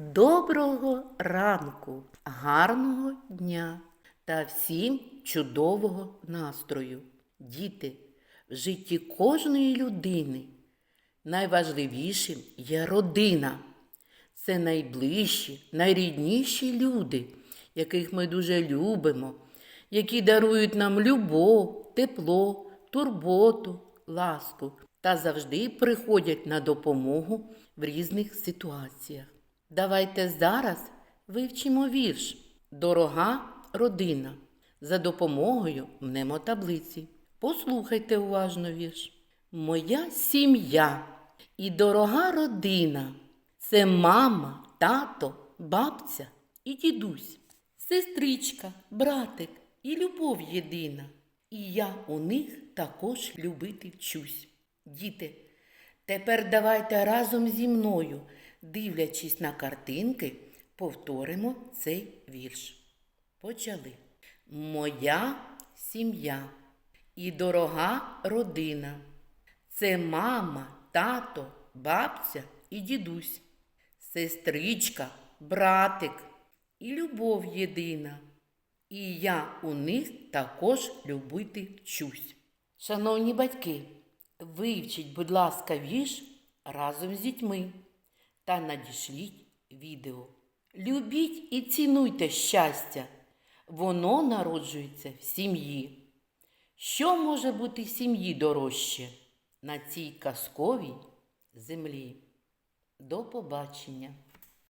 Доброго ранку, гарного дня та всім чудового настрою. Діти, в житті кожної людини найважливішим є родина. Це найближчі, найрідніші люди, яких ми дуже любимо, які дарують нам любов, тепло, турботу, ласку та завжди приходять на допомогу в різних ситуаціях. Давайте зараз вивчимо вірш Дорога родина за допомогою мнемотаблиці. Послухайте уважно вірш. Моя сім'я і дорога родина це мама, тато, бабця і дідусь, сестричка, братик і любов єдина. І я у них також любити вчусь. Діти, тепер давайте разом зі мною, дивлячись на картинки, повторимо цей вірш. Почали. Моя сім'я і дорога родина. Це мама, тато, бабця і дідусь, сестричка, братик і любов єдина. І я у них також любити вчусь. Шановні батьки, вивчіть, будь ласка, вірш разом з дітьми та надішліть відео. Любіть і цінуйте щастя. Воно народжується в сім'ї. Що може бути сім'ї дорожче на цій казковій землі? До побачення!